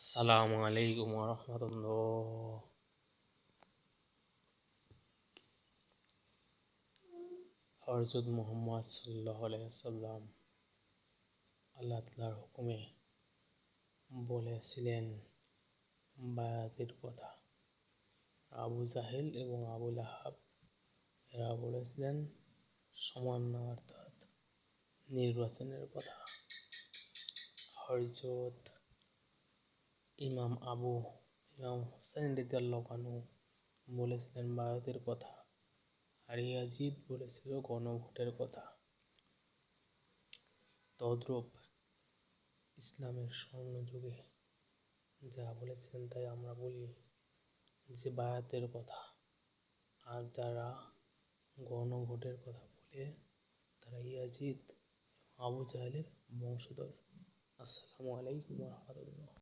আসসালামু আলাইকুম রহমতুল্লাহ। হরজত মোহাম্মদ সাল্লাহ সাল্লাম আল্লাহ তালার হুকুমে বলেছিলেন বায়াতের কথা। আবু জাহেল এবং আবুল আহাব এরা বলেছিলেন সমান্য অর্থাৎ নির্বাচনের কথা। হরজত ইমাম আবু ইমাম হোসেন রিদাল্লাহানু বলেছিলেন বায়তের কথা। আর ইয়াজিদ বলেছিল, গণভোটের কথা। তদ্রূপ ইসলামের স্বর্ণযুগে যা বলেছেন তাই আমরা বলি যে বায়াতের কথা। আর যারা গণভোটের কথা বলে, তারা ইয়াজিদ আবু জাহেলের বংশধর। আসসালামু আলাইকুম রহমতুল্লাহ।